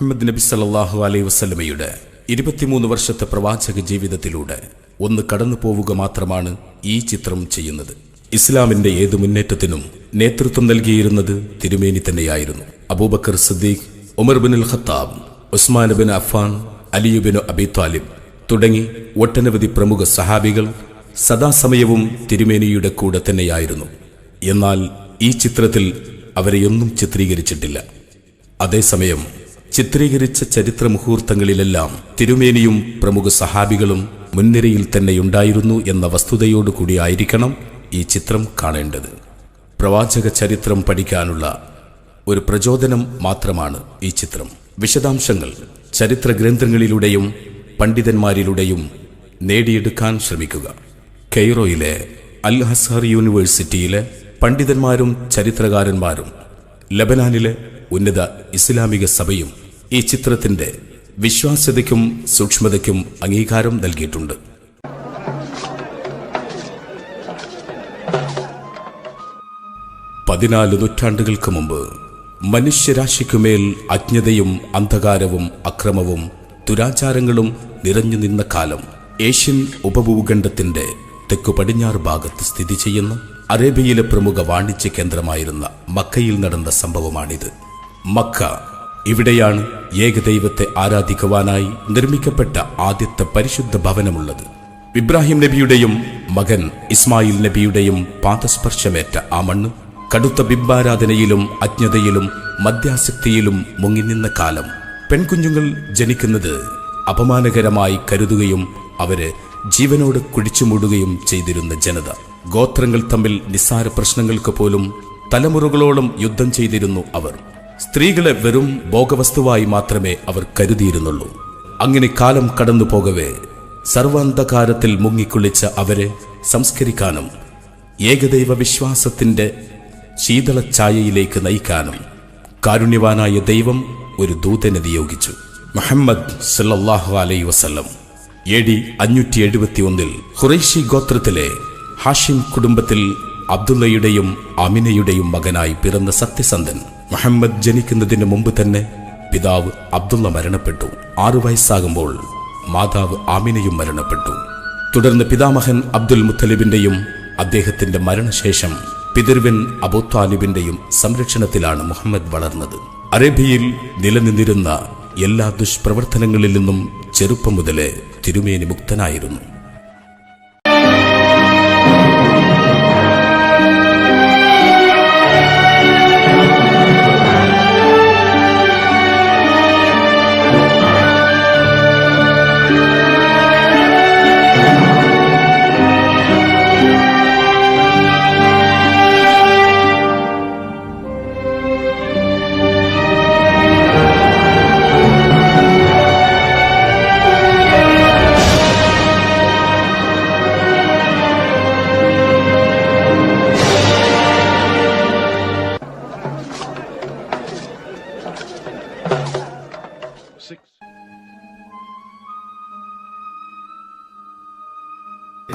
മുഹമ്മദ് നബി സല്ലാഹു അലൈ വസല്ലമയുടെ ഇരുപത്തിമൂന്ന് വർഷത്തെ പ്രവാചക ജീവിതത്തിലൂടെ ഒന്ന് കടന്നു പോവുക മാത്രമാണ് ഈ ചിത്രം ചെയ്യുന്നത്. ഇസ്ലാമിന്റെ ഏതു മുന്നേറ്റത്തിനും നേതൃത്വം നൽകിയിരുന്നത് തിരുമേനി തന്നെയായിരുന്നു. Abu Bakr Siddiq Umar bin al Khattab Uthman bin Affan Ali ibn Abi Talib തുടങ്ങി ഒട്ടനവധി പ്രമുഖ സഹാബികൾ സദാസമയവും തിരുമേനിയുടെ കൂടെ തന്നെയായിരുന്നു. എന്നാൽ ഈ ചിത്രത്തിൽ അവരെയൊന്നും ചിത്രീകരിച്ചിട്ടില്ല. അതേസമയം ചിത്രീകരിച്ച ചരിത്ര മുഹൂർത്തങ്ങളിലെല്ലാം തിരുമേനിയും പ്രമുഖ സഹാബികളും മുൻനിരയിൽ തന്നെയുണ്ടായിരുന്നു എന്ന വസ്തുതയോടുകൂടിയായിരിക്കണം ഈ ചിത്രം കാണേണ്ടത്. പ്രവാചക ചരിത്രം പഠിക്കാനുള്ള ഒരു പ്രചോദനം മാത്രമാണ് ഈ ചിത്രം. വിശദാംശങ്ങൾ ചരിത്ര ഗ്രന്ഥങ്ങളിലൂടെയും പണ്ഡിതന്മാരിലൂടെയും നേടിയെടുക്കാൻ ശ്രമിക്കുക. കെയ്റോയിലെ അൽ ഹസർ യൂണിവേഴ്സിറ്റിയിലെ പണ്ഡിതന്മാരും ചരിത്രകാരന്മാരും ലബനാനിലെ ഉന്നത ഇസ്ലാമിക സഭയും ഈ ചിത്രത്തിന്റെ വിശ്വാസ്യതയ്ക്കും സൂക്ഷ്മതയ്ക്കും അംഗീകാരം നൽകിയിട്ടുണ്ട്. പതിനാല് നൂറ്റാണ്ടുകൾക്ക് മുമ്പ് മനുഷ്യരാശിക്കുമേൽ അജ്ഞതയും അന്ധകാരവും അക്രമവും ദുരാചാരങ്ങളും നിറഞ്ഞു നിന്ന കാലം ഏഷ്യൻ ഉപഭൂഖണ്ഡത്തിന്റെ തെക്കു പടിഞ്ഞാറ് ഭാഗത്ത് സ്ഥിതി ചെയ്യുന്ന അറേബ്യയിലെ പ്രമുഖ വാണിജ്യ കേന്ദ്രമായിരുന്ന മക്കയിൽ നടന്ന സംഭവമാണിത്. മക്ക. ഇവിടെയാണ് ഏകദൈവത്തെ ആരാധിക്കുവാനായി നിർമ്മിക്കപ്പെട്ട ആദ്യത്തെ പരിശുദ്ധ ഭവനമുള്ളത്. ഇബ്രാഹിം നബിയുടെയും മകൻ ഇസ്മായിൽ നബിയുടെയും പാദസ്പർശമേറ്റ ആ മണ്ണ് കടുത്ത ബിംബാരാധനയിലും അജ്ഞതയിലും മദ്യാസക്തിയിലും മുങ്ങിനിന്ന കാലം. പെൺകുഞ്ഞുങ്ങൾ ജനിക്കുന്നത് അപമാനകരമായി കരുതുകയും അവരെ ജീവനോട് കുഴിച്ചുമൂടുകയും ചെയ്തിരുന്ന ജനത. ഗോത്രങ്ങൾ തമ്മിൽ നിസ്സാര പ്രശ്നങ്ങൾക്ക് പോലും തലമുറകളോളം യുദ്ധം ചെയ്തിരുന്നു അവർ. സ്ത്രീകളെ വെറും ഭോഗവസ്തുവായി മാത്രമേ അവർ കരുതിയിരുന്നുള്ളൂ. അങ്ങനെ കാലം കടന്നു പോകവേ സർവാന്ധകാരത്തിൽ മുങ്ങിക്കുളിച്ച അവരെ സംസ്കരിക്കാനും ഏകദൈവ വിശ്വാസത്തിന്റെ ശീതളഛായയിലേക്ക് നയിക്കാനും കാരുണ്യവാനായ ദൈവം ഒരു ദൂതനെ നിയോഗിച്ചു. മുഹമ്മദ് സല്ലാഹു അലൈ വസല്ലം എ ഡി അഞ്ഞൂറ്റി എഴുപത്തി ഒന്നിൽ ഖുറൈഷി ഗോത്രത്തിലെ ഹാഷിം കുടുംബത്തിൽ അബ്ദുള്ളയുടെയും അമിനയുടെയും മകനായി പിറന്ന സത്യസന്ധൻ. മുഹമ്മദ് ജനിക്കുന്നതിന് മുമ്പ് തന്നെ പിതാവ് അബ്ദുള്ള മരണപ്പെട്ടു. ആറു വയസ്സാകുമ്പോൾ മാതാവ് ആമിനയും മരണപ്പെട്ടു. തുടർന്ന് പിതാമഹൻ അബ്ദുൽ മുത്തലിബിന്റെയും അദ്ദേഹത്തിന്റെ മരണശേഷം പിതൃവൻ അബുത്താലിബിന്റെയും സംരക്ഷണത്തിലാണ് മുഹമ്മദ് വളർന്നത്. അറേബ്യയിൽ നിലനിന്നിരുന്ന എല്ലാ ദുഷ്പ്രവർത്തനങ്ങളിൽ നിന്നും ചെറുപ്പം മുതലേ തിരുമേനി മുക്തനായിരുന്നു.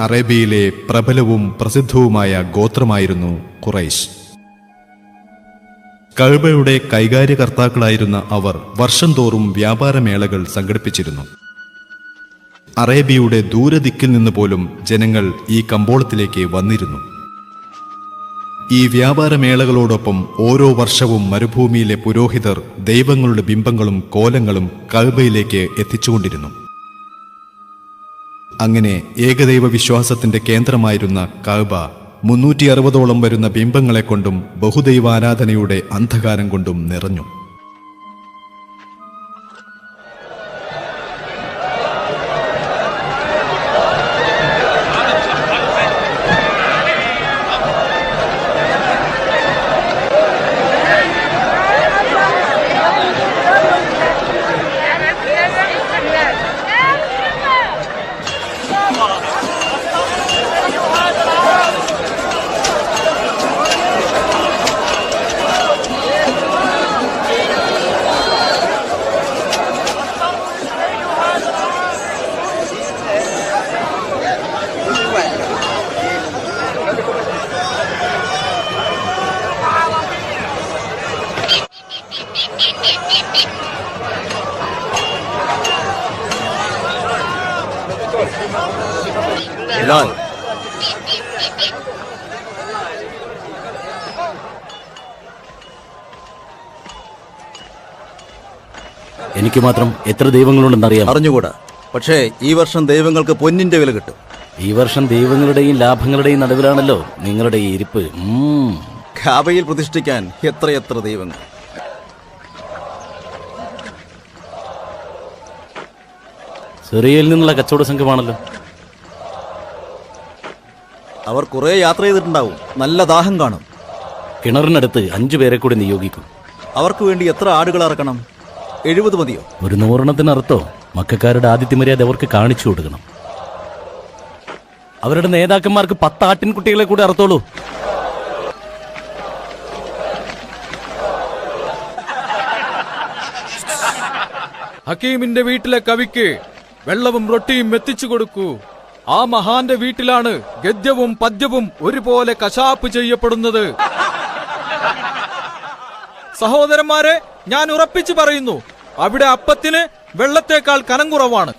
അറേബ്യയിലെ പ്രബലവും പ്രസിദ്ധവുമായ ഗോത്രമായിരുന്നു ഖുറൈശ്. കഴുബയുടെ കൈകാര്യകർത്താക്കളായിരുന്ന അവർ വർഷം തോറും വ്യാപാരമേളകൾ സംഘടിപ്പിച്ചിരുന്നു. അറേബ്യയുടെ ദൂരദിക്കിൽ നിന്ന് പോലും ജനങ്ങൾ ഈ കമ്പോളത്തിലേക്ക് വന്നിരുന്നു. ഈ വ്യാപാരമേളകളോടൊപ്പം ഓരോ വർഷവും മരുഭൂമിയിലെ പുരോഹിതർ ദൈവങ്ങളുടെ ബിംബങ്ങളും കോലങ്ങളും കഴുബയിലേക്ക് എത്തിച്ചുകൊണ്ടിരുന്നു. അങ്ങനെ ഏകദൈവ വിശ്വാസത്തിന്റെ കേന്ദ്രമായിരുന്ന കഅബ മുന്നൂറ്റി അറുപതോളം വരുന്ന ബിംബങ്ങളെ കൊണ്ടും ബഹുദൈവാരാധനയുടെ അന്ധകാരം കൊണ്ടും നിറഞ്ഞു. ബിലാൽ എനിക്ക് മാത്രം എത്ര ദൈവങ്ങളുണ്ടെന്നറിയാം അറിഞ്ഞുകൂടാ. പക്ഷേ ഈ വർഷം ദൈവങ്ങൾക്ക് പൊന്നിന്റെ വില കിട്ടും. ഈ വർഷം ദൈവങ്ങളുടെയും ലാഭങ്ങളുടെയും നടുവിലാണല്ലോ നിങ്ങളുടെ ഈ ഇരിപ്പ്. ഉം. ഖാബയിൽ പ്രതിഷ്ഠിക്കാൻ എത്രയെത്ര ദൈവങ്ങൾ. സിറിയയിൽ നിന്നുള്ള കച്ചവട സംഘമാണല്ലോ. അവർ കുറെ യാത്ര ചെയ്തിട്ടുണ്ടാവും. നല്ല ദാഹം കാണും. കിണറിനടുത്ത് അഞ്ചു പേരെ കൂടി നിയോഗിക്കും. അവർക്ക് വേണ്ടി എത്ര ആടുകൾ ഇറക്കണം എഴുപത് മതിയോ? ഒരു നൂറെണ്ണത്തിനർത്ഥോ മക്കാരുടെ ആദിത്യ മര്യാദ അവർക്ക് കാണിച്ചു കൊടുക്കണം. അവരുടെ നേതാക്കന്മാർക്ക് പത്ത് ആട്ടിൻകുട്ടികളെ കൂടി അറുത്തോളൂ. ഹക്കീമിന്റെ വീട്ടിലെ കവിക്ക് വെള്ളവും റൊട്ടിയും എത്തിച്ചു കൊടുക്കൂ. ആ മഹാന്റെ വീട്ടിലാണ് ഗദ്യവും പദ്യവും ഒരുപോലെ കശാപ്പ് ചെയ്യപ്പെടുന്നത്. സഹോദരന്മാരെ ഞാൻ ഉറപ്പിച്ചു പറയുന്നു അവിടെ അപ്പത്തിന് വെള്ളത്തേക്കാൾ കനം കുറവാണ്.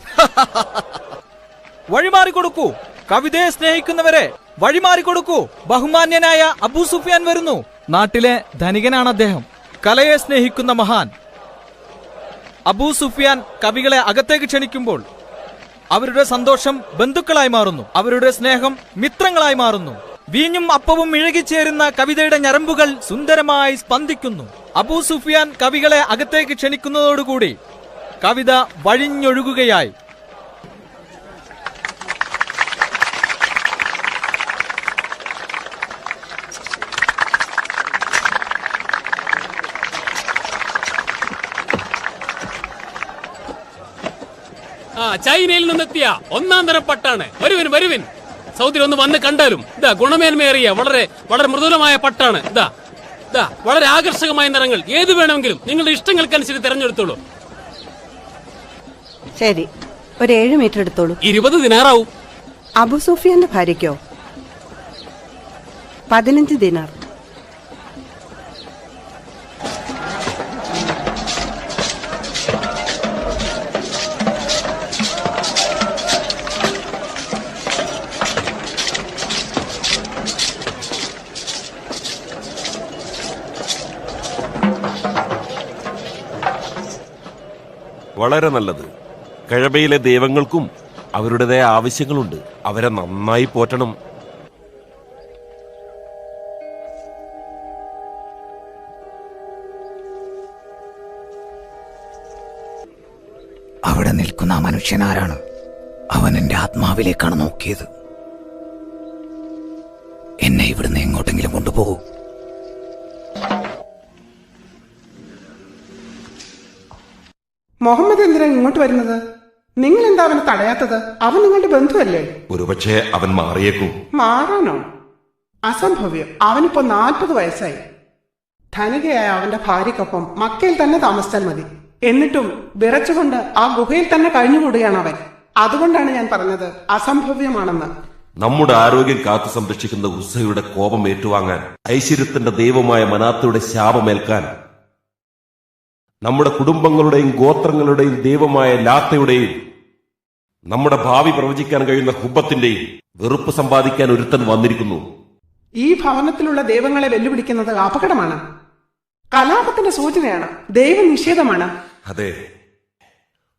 വഴിമാറി കൊടുക്കൂ. കവിതയെ സ്നേഹിക്കുന്നവരെ വഴിമാറി കൊടുക്കൂ. ബഹുമാന്യനായ അബൂ സുഫിയാൻ വരുന്നു. നാട്ടിലെ ധനികനാണ് അദ്ദേഹം. കലയെ സ്നേഹിക്കുന്ന മഹാൻ. അബൂ സുഫിയാൻ കവികളെ അകത്തേക്ക് ക്ഷണിക്കുമ്പോൾ അവരുടെ സന്തോഷം ബന്ധുക്കളായി മാറുന്നു. അവരുടെ സ്നേഹം മിത്രങ്ങളായി മാറുന്നു. വീഞ്ഞും അപ്പവും ഇഴകിച്ചേരുന്ന കവിതയുടെ ഞരമ്പുകൾ സുന്ദരമായി സ്പന്ദിക്കുന്നു. അബൂ സുഫിയാൻ കവികളെ അകത്തേക്ക് ക്ഷണിക്കുന്നതോടുകൂടി കവിത വഴിഞ്ഞൊഴുകുകയായി. ചൈനയിൽ നിന്നെത്തിയ ഒന്നാം തരം പട്ടാണ്. വരുവിൻ വരുവിൻ. സൗദിയിൽ ഒന്ന് വന്ന് കണ്ടാലും ഇതാ ഗുണമേന്മയേറിയ വളരെ വളരെ മൃദുലമായ പട്ടാണ്. ഇതാ ഇതാ വളരെ ആകർഷകമായ നിറങ്ങൾ. ഏത് വേണമെങ്കിലും നിങ്ങളുടെ ഇഷ്ടങ്ങൾക്കനുസരിച്ച് തിരഞ്ഞെടുത്തോളൂ. ശരി ഒരു ഏഴ് മീറ്റർ എടുത്തോളൂ. ഇരുപത് ദിനാറാവും. അബു സൂഫിയന്റെ ഭാര്യയ്ക്കോ? പതിനഞ്ച് ദിനാർ. വളരെ നല്ലത്. കഴബയിലെ ദൈവങ്ങൾക്കും അവരുടേതായ ആവശ്യങ്ങളുണ്ട്. അവരെ നന്നായി പോറ്റണം. അവിടെ നിൽക്കുന്ന മനുഷ്യനാരാണ് അവൻ എന്റെ ആത്മാവിലേക്കാണ് നോക്കിയത്. മുഹമ്മദ് എന്തിനാ ഇങ്ങോട്ട് വരുന്നത്? നിങ്ങൾ എന്താ അവനെ തടയാത്തത്? അവൻ നിങ്ങളുടെ ബന്ധുവല്ലേ? ഒരുപക്ഷെ അവൻ മാറിയേക്കും. മാറാനോ? അസംഭവ്യം. അവനിപ്പോ നാൽപ്പത് വയസ്സായി. ധനികയായ അവന്റെ ഭാര്യക്കൊപ്പം മക്കയിൽ തന്നെ താമസിച്ചാൽ മതി. എന്നിട്ടും വിറച്ചുകൊണ്ട് ആ ഗുഹയിൽ തന്നെ കഴിഞ്ഞുകൂടുകയാണ് അവൻ. അതുകൊണ്ടാണ് ഞാൻ പറഞ്ഞത് അസംഭവ്യമാണെന്ന്. നമ്മുടെ ആരോഗ്യം കാത്തു സംരക്ഷിക്കുന്ന ഉസയുടെ കോപം ഏറ്റുവാങ്ങാൻ ഐശ്വര്യത്തിന്റെ ദൈവമായ മനാത്തയുടെ ശാപമേൽക്കാൻ നമ്മുടെ കുടുംബങ്ങളുടെയും ഗോത്രങ്ങളുടെയും ദൈവമായ ലാത്തയുടെയും നമ്മുടെ ഭാവി പ്രവചിക്കാൻ കഴിയുന്ന ഹുബത്തിന്റെയും വെറുപ്പ് സമ്പാദിക്കാൻ ഒരുത്തൻ വന്നിരിക്കുന്നു. ഈ ഭവനത്തിലുള്ള ദൈവങ്ങളെ വെല്ലുവിളിക്കുന്നത് അപകടമാണ്. കലാപത്തിന്റെ സൂചനയാണ്. ദൈവനിഷേധമാണ്. അതെ.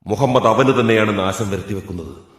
മുഹമ്മദ് അവന് തന്നെയാണ് നാശം വരുത്തിവെക്കുന്നത്.